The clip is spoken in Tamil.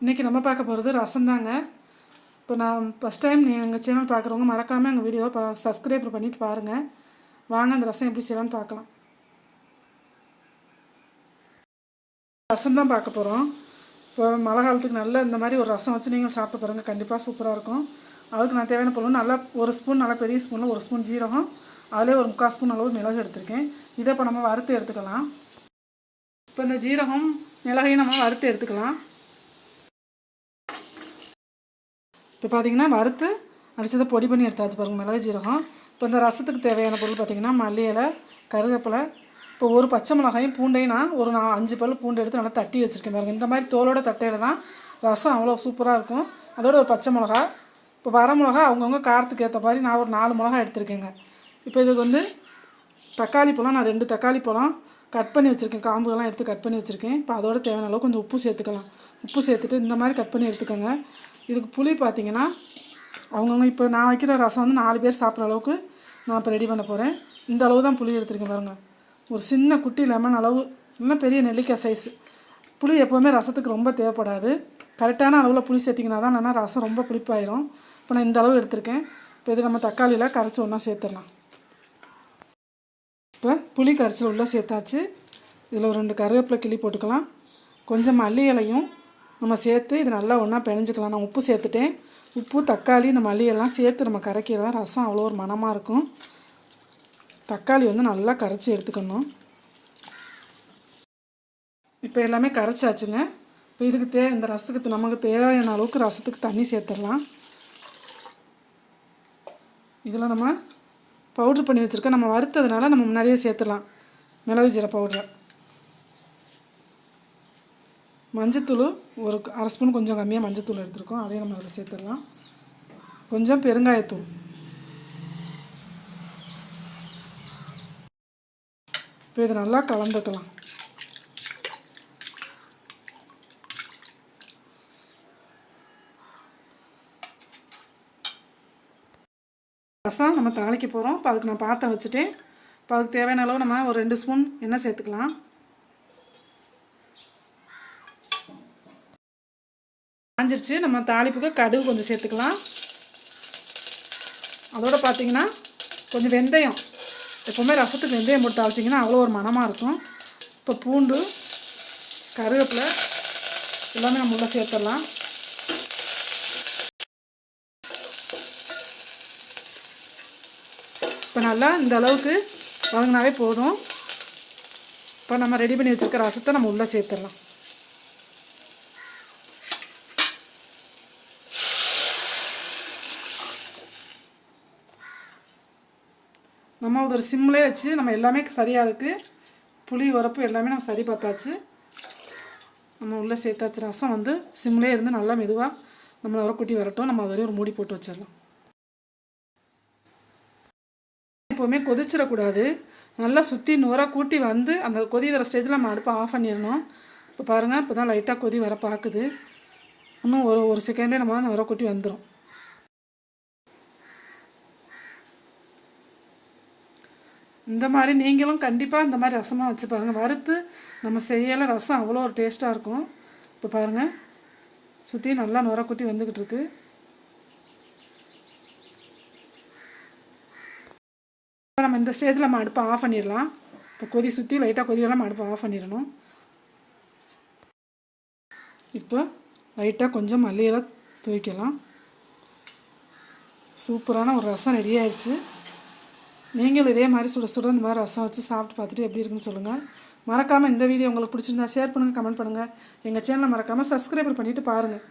இன்றைக்கி நம்ம பார்க்க போகிறது ரசம் தாங்க இப்போ நான் ஃபஸ்ட் டைம் நீங்கள் எங்கள் சேனல் பார்க்குறவங்க மறக்காமல் எங்கள் வீடியோவை பா சப்ஸ்கிரைப் பண்ணிவிட்டு பாருங்கள் வாங்க அந்த ரசம் எப்படி செய்யலாம்னு பார்க்கலாம். ரசம் தான் பார்க்க போகிறோம் இப்போ மழை காலத்துக்கு நல்ல இந்த மாதிரி ஒரு ரசம் வச்சு நீங்கள் சாப்பிட்டு பாருங்கள் கண்டிப்பாக சூப்பராக இருக்கும். அதுக்கு நான் தேவையான பொருள் நல்லா ஒரு ஸ்பூன் நல்லா பெரிய ஸ்பூனில் ஒரு ஸ்பூன் ஜீரகம். அதிலே ஒரு முக்கால் ஸ்பூன் அளவு மிளகு எடுத்திருக்கேன். இதை இப்போ நம்ம வறுத்து எடுத்துக்கலாம். இப்போ இந்த ஜீரகம் மிளகையும் நம்ம வறுத்து எடுத்துக்கலாம். இப்போ பார்த்தீங்கன்னா வறுத்து அடித்ததை பொடி பண்ணி எடுத்தாச்சு பாருங்கள் மிளகு ஜீரகம். இப்போ இந்த ரசத்துக்கு தேவையான பொருள் பார்த்தீங்கன்னா மல்லியலை கருவேப்பிலை. இப்போ ஒரு பச்சை மிளகாயும் பூண்டையும் நான் ஒரு நான் அஞ்சு பல் பூண்டு எடுத்து நல்லா தட்டி வச்சுருக்கேன் பாருங்கள் இந்த மாதிரி தோலோட தட்டையில் தான் ரசம் அவ்வளோ சூப்பராக இருக்கும். அதோட ஒரு பச்சை மிளகா. இப்போ வர மிளகா அவங்கவுங்க காரத்துக்கு ஏற்ற மாதிரி நான் ஒரு நாலு மிளகா எடுத்திருக்கேங்க. இப்போ இதுக்கு வந்து தக்காளி பழம் நான் ரெண்டு தக்காளி பழம் கட் பண்ணி வச்சுருக்கேன். காம்புகள்லாம் எடுத்து கட் பண்ணி வச்சுருக்கேன். இப்போ அதோட தேவையான அளவு கொஞ்சம் உப்பு சேர்த்துக்கலாம். உப்பு சேர்த்துட்டு இந்த மாதிரி கட் பண்ணி எடுத்துக்கோங்க. இதுக்கு புளி பார்த்தீங்கன்னா அவங்கவுங்க இப்போ நான் வைக்கிற ரசம் வந்து நாலு பேர் சாப்பிட்ற அளவுக்கு நான் இப்போ ரெடி பண்ண போகிறேன் இந்த அளவு தான் புளி எடுத்துருக்கேன் பாருங்கள் ஒரு சின்ன குட்டி லெமன் அளவு இன்னும் பெரிய நெல்லிக்காய் சைஸு புளி எப்போவுமே ரசத்துக்கு ரொம்ப தேவைப்படாது. கரெக்டான அளவில் புளி சேர்த்திங்கன்னா தான் இல்லைன்னா ரசம் ரொம்ப புளிப்பாயிரும். இப்போ நான் இந்த அளவு எடுத்திருக்கேன். இப்போ இது நம்ம தக்காளியில் கரைச்சி ஒன்றா சேர்த்துடலாம். இப்போ புளி கரைச்சல் உள்ளே சேர்த்தாச்சு. இதில் ஒரு ரெண்டு கருவேப்பிலை கிள்ளி போட்டுக்கலாம். கொஞ்சம் மல்லி இலையும் நம்ம சேர்த்து இது நல்லா ஒன்றா பிணைஞ்சிக்கலாம். நான் உப்பு சேர்த்துட்டேன். உப்பு தக்காளி இந்த மல்லியெல்லாம் சேர்த்து நம்ம கரைக்கிறதா ரசம் அவ்வளோ ஒரு மணமாக இருக்கும். தக்காளி வந்து நல்லா கரைச்சி எடுத்துக்கணும். இப்போ எல்லாமே கரைச்சாச்சுங்க. இப்போ இதுக்கு தே இந்த ரசத்துக்கு நமக்கு தேவையான அளவுக்கு ரசத்துக்கு தண்ணி சேர்த்துடலாம். இதில் நம்ம பவுட்ரு பண்ணி வச்சுருக்கோம். நம்ம வறுத்ததுனால நம்ம முன்னாடியே சேர்த்துடலாம். மிளகு ஜீரை பவுட்ரை மஞ்சத்தூள் ஒரு அரை ஸ்பூன் கொஞ்சம் கம்மியாக மஞ்சத்தூள் எடுத்துருக்கோம். அதையும் நம்ம அதில் சேர்த்துடலாம். கொஞ்சம் பெருங்காயத்தூள். இப்போ இதை நல்லா கலந்துக்கலாம். ரசம் நம்ம தாளிக்க போகிறோம் இப்போ அதுக்கு நான் பாத்திரம் வச்சுட்டு இப்போ அதுக்கு தேவையான அளவு நம்ம ஒரு ரெண்டு ஸ்பூன் எண்ணெய் சேர்த்துக்கலாம். காஞ்சிருச்சு. நம்ம தாளிப்புக்கு கடுகு கொஞ்சம் சேர்த்துக்கலாம். அதோட பார்த்தீங்கன்னா கொஞ்சம் வெந்தயம். எப்போவுமே ரசத்துக்கு வெந்தயம் போட்டு தாளிச்சிங்கன்னா அவ்வளோ ஒரு மணமாக இருக்கும். இப்போ பூண்டு கருவேப்பிலை எல்லாமே நம்ம உள்ளே சேர்த்துடலாம். இப்போ நல்லா இந்த அளவுக்கு வதங்கினாவே போதும். இப்போ நம்ம ரெடி பண்ணி வச்சுருக்க ரசத்தை நம்ம உள்ளே சேர்த்துடலாம். நம்ம ஒரு சிம்லே வச்சு நம்ம எல்லாமே சரியாக இருக்குது புளி உரப்பு எல்லாமே நம்ம சரி பார்த்தாச்சு. நம்ம உள்ளே சேர்த்தாச்சு. ரசம் வந்து சிம்லே இருந்து நல்லா மெதுவாக நம்மளை உரக்குட்டி வரட்டும். நம்ம அது வரையும் ஒரு மூடி போட்டு வச்சிடலாம். எப்போவுமே கொதிச்சிடக்கூடாது. நல்லா சுற்றி நூறாக கூட்டி வந்து அந்த கொதி வர ஸ்டேஜில் நம்ம அடுப்பை ஆஃப் பண்ணிடணும். இப்போ பாருங்கள் இப்போ தான் லைட்டாக கொதி வர பார்க்குது. இன்னும் ஒரு ஒரு செகண்டே நம்ம நுர கூட்டி வந்துடும் இந்த மாதிரி நீங்களும் கண்டிப்பாக இந்த மாதிரி ரசமாக வச்சு பாருங்கள் வறுத்து நம்ம செய்யலை ரசம் அவ்வளோ ஒரு டேஸ்ட்டாக இருக்கும். இப்போ பாருங்கள் சுற்றி நல்லா நுரக்குட்டி வந்துக்கிட்டு இருக்கு. இப்போ நம்ம இந்த ஸ்டேஜில் நம்ம அடுப்பை ஆஃப் பண்ணிடலாம். இப்போ கொதி சுற்றி லைட்டாக கொதியெல்லாம் நம்ம அடுப்பை ஆஃப் பண்ணிடணும். இப்போ லைட்டாக கொஞ்சம் மல்லியெல்லாம் தூவிக்கலாம். சூப்பரான ஒரு ரசம் ரெடி ஆயிடுச்சு. நீங்களும் இதே மாதிரி சுட சுட இந்த மாதிரி ரசம் வச்சு சாப்பிட்டு பார்த்துட்டு எப்படி இருக்குன்னு சொல்லுங்கள் மறக்காமல் இந்த வீடியோ உங்களுக்கு பிடிச்சிருந்தா ஷேர் பண்ணுங்கள் கமெண்ட் பண்ணுங்கள் எங்கள் சேனலை மறக்காமல் சப்ஸ்கிரைபர் பண்ணிவிட்டு பாருங்கள்